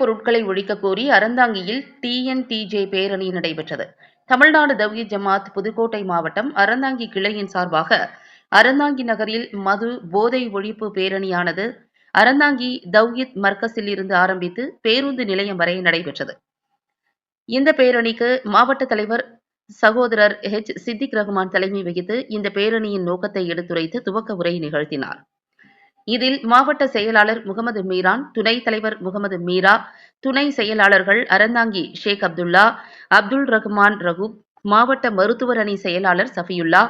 பொருட்களை ஒழிக்க கோரி அறந்தாங்கியில் டிஎன்டிஜே பேரணி நடைபெற்றது. தமிழ்நாடு தவ்ஹீத் ஜமாத் புதுக்கோட்டை மாவட்டம் அறந்தாங்கி கிளையின் சார்பாக அறந்தாங்கி நகரில் மது போதை ஒழிப்பு பேரணியானது அறந்தாங்கி தவ்ஹீத் மர்க்கஸில் இருந்து ஆரம்பித்து பேருந்து நிலையம் வரை நடைபெற்றது. இந்த பேரணிக்கு மாவட்ட தலைவர் சகோதரர் ஹெச் சித்திக் ரஹ்மான் தலைமை வகித்து இந்த பேரணியின் நோக்கத்தை எடுத்துரைத்து துவக்க உரை நிகழ்த்தினார். இதில் மாவட்ட செயலாளர் முகமது மீரான் துணைத் தலைவர் முகமது மீரா துணை செயலாளர்கள் அறந்தாங்கி ஷேக் அப்துல்லா அப்துல் ரஹ்மான் ரகூப் மாவட்ட மருத்துவர் அணி செயலாளர் சஃபியுல்லா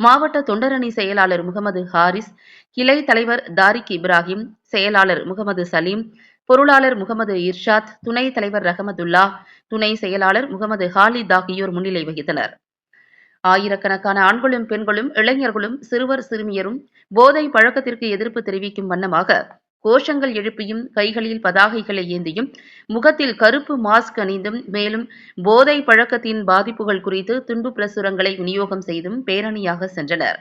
மாவட்ட தொண்டரணி செயலாளர் முகமது ஹாரிஸ் கிளை தலைவர் தாரிக் இப்ராஹிம் செயலாளர் முகமது சலீம் பொருளாளர் முகமது இர்ஷாத் துணைத் தலைவர் ரஹமதுல்லா துணை செயலாளர் முகமது ஹாலித் ஆகியோர் முன்னிலை வகித்தனர். ஆயிரக்கணக்கான ஆண்களும் பெண்களும் இளைஞர்களும் சிறுவர் சிறுமியரும் போதை பழக்கத்திற்கு எதிர்ப்பு தெரிவிக்கும் வண்ணமாக கோஷங்கள் எழுப்பியும் கைகளில் பதாகைகளை ஏந்தியும் முகத்தில் கருப்பு மாஸ்க் அணிந்தும் மேலும் போதை பழக்கத்தின் பாதிப்புகள் குறித்து துண்டு பிரசுரங்களை விநியோகம் செய்தும் பேரணியாக சென்றனர்.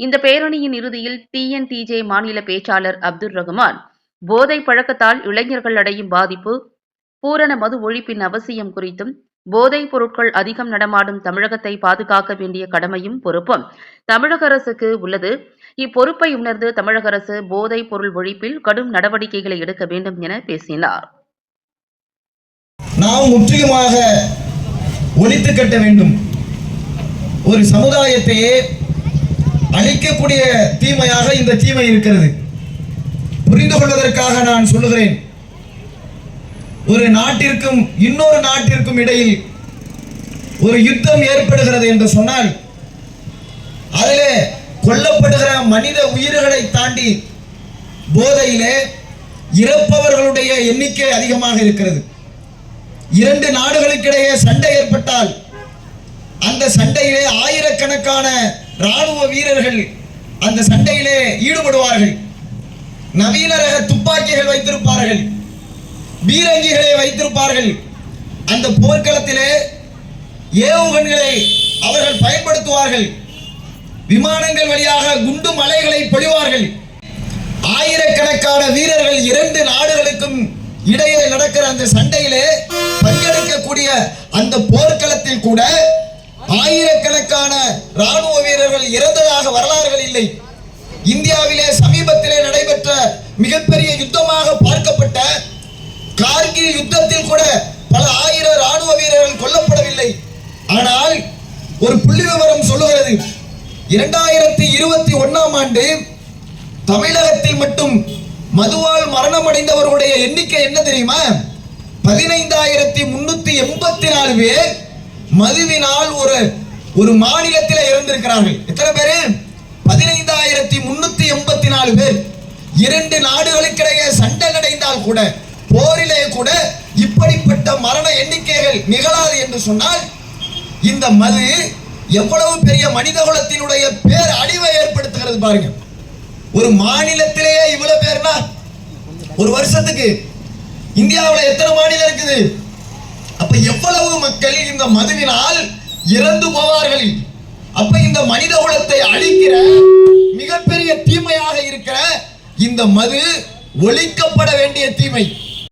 இந்த பேரணியின் இறுதியில் டிஎன்டிஜே மாநில பேச்சாளர் அப்துல் ரஹ்மான் போதை பழக்கத்தால் இளைஞர்கள் அடையும் பாதிப்பு பூரண மது ஒழிப்பின் அவசியம் குறித்தும் போதைப் பொருட்கள் அதிகம் நடமாடும் தமிழகத்தை பாதுகாக்க வேண்டிய கடமையும் பொறுப்பும் தமிழக அரசுக்கு உள்ளது. இப்பொறுப்பை உணர்ந்து தமிழக அரசு போதைப் பொருள் ஒழிப்பில் கடும் நடவடிக்கைகளை எடுக்க வேண்டும் என பேசினார். நாம் முற்றிலுமாக ஒழித்து கட்ட வேண்டும். ஒரு சமுதாயத்தையே அழிக்கக்கூடிய தீமையாக இந்த தீமை இருக்கிறது. புரிந்து கொள்வதற்காக நான் சொல்லுகிறேன். ஒரு நாட்டிற்கும் இன்னொரு நாட்டிற்கும் இடையில் ஒரு யுத்தம் ஏற்படுகிறது என்று சொன்னால் அதிலே கொல்லப்படுகிற மனித உயிர்களை தாண்டி போதையிலே இறப்பவர்களுடைய எண்ணிக்கை அதிகமாக இருக்கிறது. இரண்டு நாடுகளுக்கிடையே சண்டை ஏற்பட்டால் அந்த சண்டையிலே ஆயிரக்கணக்கான ராணுவ வீரர்கள் அந்த சண்டையிலே ஈடுபடுவார்கள். நவீன ரக துப்பாக்கிகள் வைத்திருப்பார்கள். பீரங்கிகளை வைத்திருப்பார்கள். அந்த போர்க்களத்திலே ஏவுகணைகளை அவர்கள் பயன்படுத்துவார்கள். விமானங்கள் வழியாக குண்டு மலைகளை பொழிவார்கள். ஆயிரக்கணக்கான வீரர்கள் இரண்டு நாடுகளுக்கும் இடையே நடக்கிற அந்த சண்டையிலே பங்கெடுக்கக்கூடிய அந்த போர்க்களத்தில் கூட ஆயிரக்கணக்கான ராணுவ வீரர்கள் இறந்ததாக வரலாறுகள் இல்லை. இந்தியாவிலே சமீபத்திலே நடைபெற்ற மிகப்பெரிய யுத்தமாக பார்க்கப்பட்ட கார்கில் யுத்தத்தில் கூட பல ஆயிரம் ராணுவ வீரர்கள் கொல்லப்படவில்லை. ஆனால் ஒரு புள்ளி விவரம் சொல்லுகிறது. இரண்டாயிரத்தி இருபத்தி ஒன்னாம் ஆண்டு தமிழகத்தில் மட்டும் மதுவால் மரணம் அடைந்தவர்களுடைய எண்ணிக்கை என்ன தெரியுமா? பதினைந்தாயிரத்தி முன்னூத்தி எண்பத்தி நாலு பேர் மதுவினால் ஒரு ஒரு மாநிலத்தில் இறந்திருக்கிறார்கள். எத்தனை பேரு? பதினைந்தாயிரத்தி முன்னூத்தி எண்பத்தி நாலு பேர். இரண்டு நாடுகளுக்கிடையே சண்டை நடைந்தால் கூட போரிலே கூட இப்படிப்பட்ட மரண எண்ணிக்கைகள் நிகழாது என்று சொன்னால் இந்த மது எவ்வளவு பெரிய மனித குலத்தினுடைய பேர் அழிவை ஏற்படுத்துகிறது பாருங்க. ஒரு மாநிலத்திலேயே இவ்வளவு பேர்னா ஒரு வருஷத்துக்கு இந்தியாவில் எத்தனை மாநிலம் இருக்குது? அப்ப எவ்வளவு மக்கள் இந்த மதுவினால் இறந்து போவார்கள்? அப்ப இந்த மனித குலத்தை அழிக்கிற மிகப்பெரிய தீமையாக இருக்கிற இந்த மது ஒழிக்கப்பட வேண்டிய தீமை.